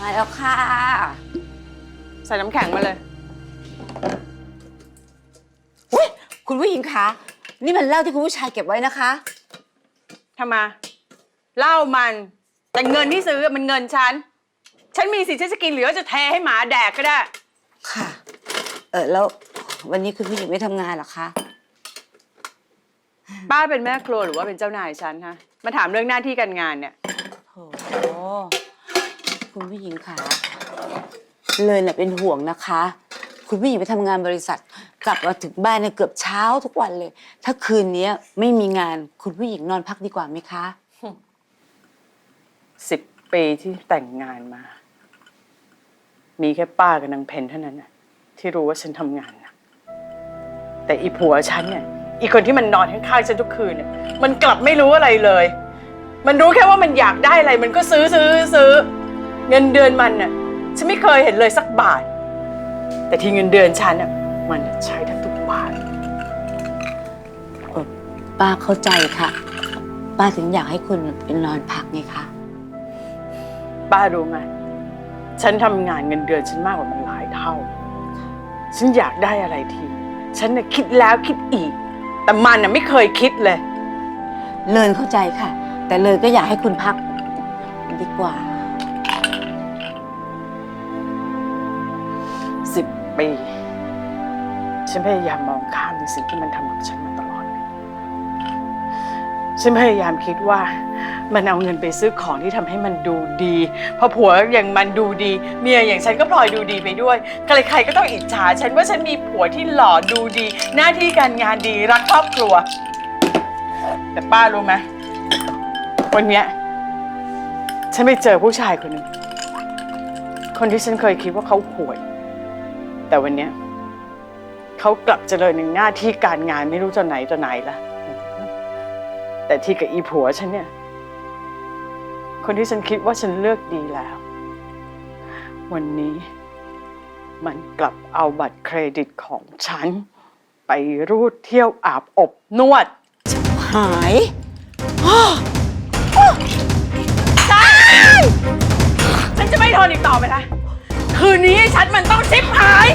มาแล้วค่ะ ใส่น้ำแข็งมาเลย อุ๊ยคุณผู้หญิงคะ นี่มันเหล้าที่คุณผู้ชายเก็บไว้นะคะ ทำไมเหล้ามัน แต่เงินที่ซื้อมันเงินฉัน ฉันมีสิทธิ์ที่จะกินหรือว่าจะเทให้หมาแดกก็ได้ ค่ะ เออแล้ววันนี้คุณผู้หญิงไม่ทำงานเหรอคะ ป้าเป็นแม่ครัวหรือว่าเป็นเจ้านายฉันฮะ มาถามเรื่องหน้าที่การงานเนี่ย โอ้ คุณผู้หญิงคะเลยแหละเป็นห่วงนะคะ คุณผู้หญิงไปทำงานบริษัท กลับมาถึงบ้านเนี่ยเกือบเช้าทุกวันเลย ถ้าคืนนี้ไม่มีงานคุณผู้หญิงนอนพักดีกว่าไหมคะ สิบปีที่แต่งงานมา มีแค่ป้ากับนางเพนเท่านั้นนะที่รู้ว่าฉันทำงานหนะแต่อีผัวฉันเนี่ยอีคนที่มันนอนข้างๆฉันทุกคืนเนี่ยมันกลับไม่รู้อะไรเลย มันรู้แค่ว่ามันอยากได้อะไร มันก็ซื้อซื้อซื้อ เงินเดือนมันน่ะฉันไม่เคยเห็นเลยสักบาท แต่ที่เงินเดือนฉันน่ะมันใช้ทั้งทุกบาทเอ่อป้าเข้าใจค่ะ ป้าถึงอยากให้คุณเป็นนอนพักไงคะป้ารู้ไหมฉันทำงานเงินเดือนฉันมากกว่ามันหลายเท่า ฉันอยากได้อะไรที ฉันน่ะคิดแล้วคิดอีก แต่มันน่ะไม่เคยคิดเลย เลินเข้าใจค่ะ แต่เลยก็อยากให้คุณพักดีกว่า สิบปี ฉันพยายามมองข้ามในสิ่งที่มันทำกับฉันมาตลอด ฉันพยายามคิดว่ามันเอาเงินไปซื้อของที่ทำให้มันดูดีพราะผัวอย่างมันดูดี เมียอย่างฉันก็พลอยดูดีไปด้วยใครๆก็ต้องอิจฉาฉันว่าฉันมีผัวที่หล่อดูดี หน้าที่การงานดีรักครอบครัว แต่ป้ารู้ไหมวันเนี้ยฉันไปเจอผู้ชายคนหนึ่งคนที่ฉันเคยคิดว่าเขาห่วย แต่วันเนี้ยเขากลับเจริญในหน้าที่การงานไม่รู้จะไหนจะไหนละแต่ที่กับอีผัวฉันเนี่ย คนที่ฉันคิดว่าฉันเลือกดีแล้ว วันนี้มันกลับเอาบัตรเครดิตของฉัน ไปรูดเที่ยวอาบอบนวด หายใช่ฉันจะไม่ทนอีกต่อไปแล้ว คืนนี้ฉันมันต้องชิบหาย